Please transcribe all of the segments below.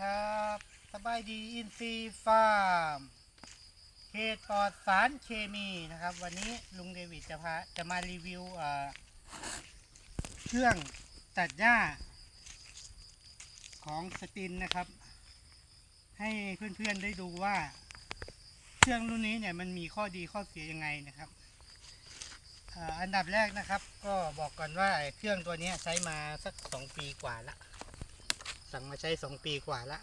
ครับสบายดีอินซีฟาร์มเขตปลอดสารเคมีนะครับ วันนี้ลุงเดวิดจะพาจะมารีวิวเครื่องตัดหญ้า ของสตินนะครับ ให้เพื่อนๆได้ดูว่า เครื่องรุ่นนี้เนี่ยมันมีข้อดีข้อเสียยังไงนะครับอันดับแรกนะครับ ก็บอกก่อนว่าเครื่องตัวนี้ใช้มาสักสองปีกว่าละ สั่งมาใช้สองปีกว่าละ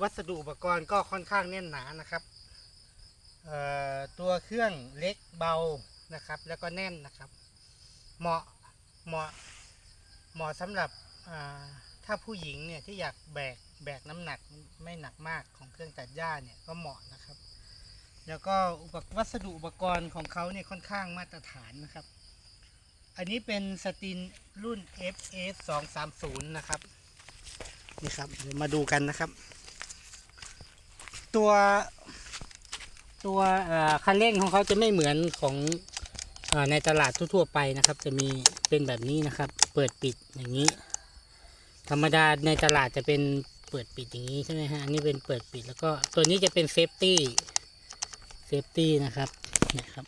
วัสดุอุปกรณ์ก็ค่อนข้างแน่นหนานะครับตัวเครื่องเล็กเบานะครับ แล้วก็แน่นนะครับ เหมาะเหมาะเหมาะสำหรับถ้าผู้หญิงเนี่ยที่อยากแบกแบกน้ำหนักไม่หนักมากของเครื่องตัดหญ้าเนี่ยก็เหมาะนะครับ แล้วก็อุปวัสดุอุปกรณ์ของเขาเนี่ยค่อนข้างมาตรฐานนะครับ อันนี้เป็นสตินรุ่น FS 230 นะครับ นี่ครับเดี๋ยวมาดูกันนะครับ ตัวตัวคันเร่งของเขาจะไม่เหมือนของออในตลาดทั่วๆไปนะครับ จะมีเป็นแบบนี้นะครับ เปิดปิดอย่างนี้ ธรรมดาในตลาดจะเป็นเปิดปิดอย่างนี้ใช่ไหมฮะอันนี้เป็นเปิดปิดแล้วก็ตัวนี้จะเป็นเซฟตี้เซฟตี้นะครับเนี่ยครับ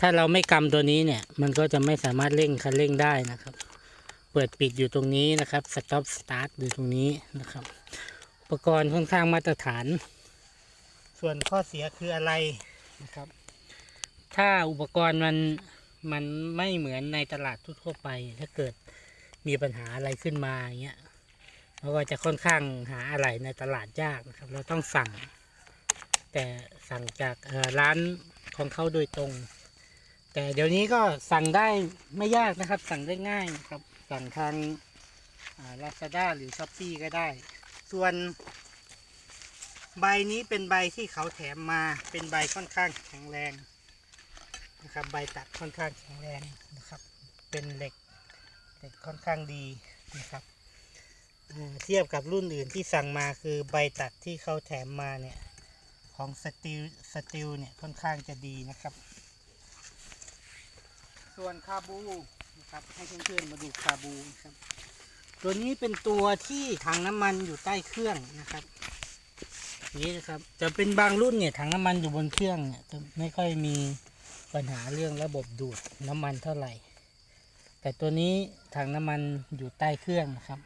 ถ้าเราไม่กำตัวนี้เนี่ย มันก็จะไม่สามารถเร่งคันเร่งได้นะครับ เปิดปิดอยู่ตรงนี้นะครับ stop start อยู่ตรงนี้นะครับ อุปกรณ์ค่อนข้างมาตรฐาน ส่วนข้อเสียคืออะไรนะครับ ถ้าอุปกรณ์มันมันไม่เหมือนในตลาดทั่วไป ถ้าเกิดมีปัญหาอะไรขึ้นมาอย่างเงี้ยเราก็จะค่อนข้างหาอะไรในตลาดยากนะครับ เราต้องสั่ง แต่สั่งจากร้านของเขาโดยตรง แต่เดี๋ยวนี้ก็สั่งได้ไม่ยากนะครับ สั่งได้ง่ายนะครับ สั่งทางลาซาด้า Lazada หรือช้อปปีก็ได้ ส่วน ใบนี้เป็นใบที่เขาแถมมาเป็นใบค่อนข้างแข็งแรงนะครับใบตัดค่อนข้างแข็งแรงนะครับ เป็นเหล็กเหล็กค่อนข้างดีนะครับเทียบกับรุ่นอื่นที่สั่งมาคือใบตัดที่เขาแถมมาเนี่ยของสตีลสตีลเนี่ยค่อนข้างจะดีนะครับ ส่วนคาบู นะครับให้เพื่อนๆมาดูคาบูนะครับ ตัวนี้เป็นตัวที่ถังน้ำมันอยู่ใต้เครื่องนะครับนี้นะครับจะเป็นบางรุ่นเนี่ยถังน้ำมันอยู่บนเครื่องเนี่ยจะไม่ค่อยมีปัญหาเรื่องระบบดูดน้ำมันเท่าไหร่ แต่ตัวนี้ถังน้ำมันอยู่ใต้เครื่องนะครับ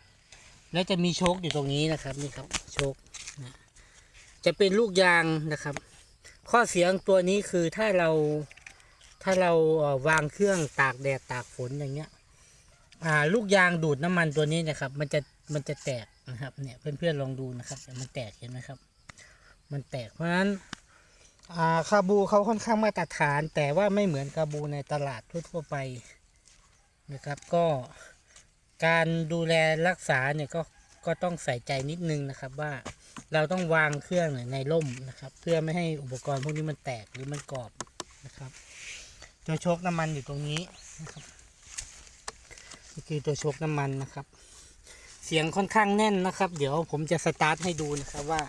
แล้วจะมีโชคอยู่ตรงนี้นะครับนี่ครับโชคนะจะเป็นลูกยางนะครับ ข้อเสียงตัวนี้คือถ้าเรา ถ้าเราวางเครื่องตากแดดตากฝนอย่างเงี้ยลูกยางดูดน้ำมันตัวนี้นะครับ มันจะมันจะแตกนะครับ เนี่ยเพื่อนๆลองดูนะครับมันแตกเห็นไหมครับ มันแตกเพราะฉะนั้นอ่าคาบูเขาค่อนข้างมาตรฐาน แต่ว่าไม่เหมือนคาบูในตลาดทั่วๆไปนะครับ ก็การดูแลรักษาเนี่ยก็ก็ต้องใส่ใจนิดนึงนะครับว่าเราต้องวางเครื่องในร่มนะครับ เพื่อไม่ให้อุปกรณ์พวกนี้มันแตกหรือมันกรอบนะครับ ตัวโชคน้ำมันอยู่ตรงนี้นะครับนี่คือตัวโชคน้ำมันนะครับ เสียงค่อนข้างแน่นนะครับ เดี๋ยวผมจะสตาร์ทให้ดูนะครับว่า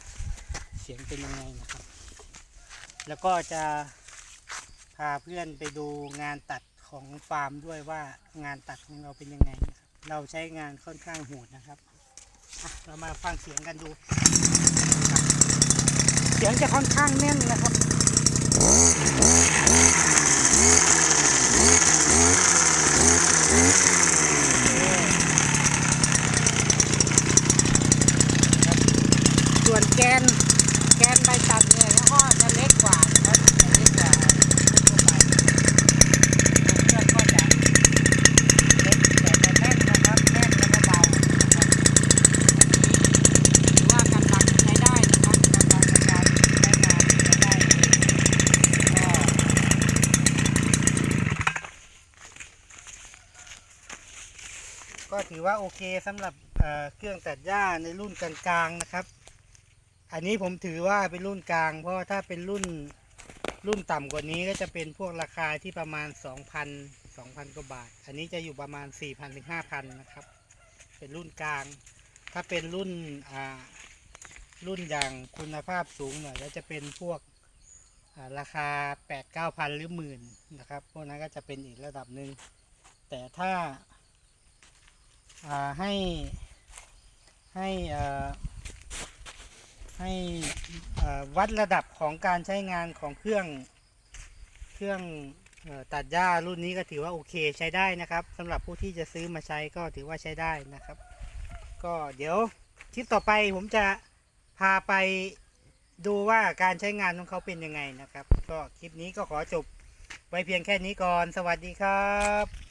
เสียงเป็นยังไงนะครับ แล้วก็จะพาเพื่อนไปดูงานตัดของฟาร์มด้วยว่างานตัดของเราเป็นยังไงนะครับเราใช้งานค่อนข้างโหดนะครับเรามาฟังเสียงกันดู เสียงจะค่อนข้างแน่นนะครับ ส่วนแกนแกนใบตัดเนี่ยนะก็จะเล็กกว่านะครับจะเล็กกว่าทั่วไปเครื่องก็จะเล็กแต่จะแน่นนะครับแน่นแล้วก็เบานะครับถือว่ากำลังใช้ได้นะครับกำลังในการใช้งานใช้ได้ ก็ถือว่าโอเคสำหรับเเครื่องตัดหญ้าในรุ่นกลางๆนะครับ อันนี้ผมถือว่าเป็นรุ่นกลาง เพราะถ้าเป็นรุ่นรุ่นต่ำกว่านี้ก็จะเป็นพวกราคาที่ประมาณ 2,000 2,000กว่าบาท อันนี้จะอยู่ประมาณ 4,000ถึง5,000นะครับ เป็นรุ่นกลาง ถ้าเป็นรุ่นรุ่นอย่างคุณภาพสูงหน่อยก็จะเป็นพวกอ่าราคา 8 9 0 0 0 หรือหมื่นนะครับ พวกนั้นก็จะเป็นอีกระดับหนึ่งแต่ถ้า ให้ให้ให้วัดระดับของการใช้งานของเครื่องเครื่องตัดหญ้ารุ่นนี้ก็ถือว่าโอเคใช้ได้นะครับสำหรับผู้ที่จะซื้อมาใช้ก็ถือว่าใช้ได้นะครับ ก็เดี๋ยวคลิปต่อไปผมจะพาไปดูว่าการใช้งานของเขาเป็นยังไงนะครับ ก็คลิปนี้ก็ขอจบไว้เพียงแค่นี้ก่อน สวัสดีครับ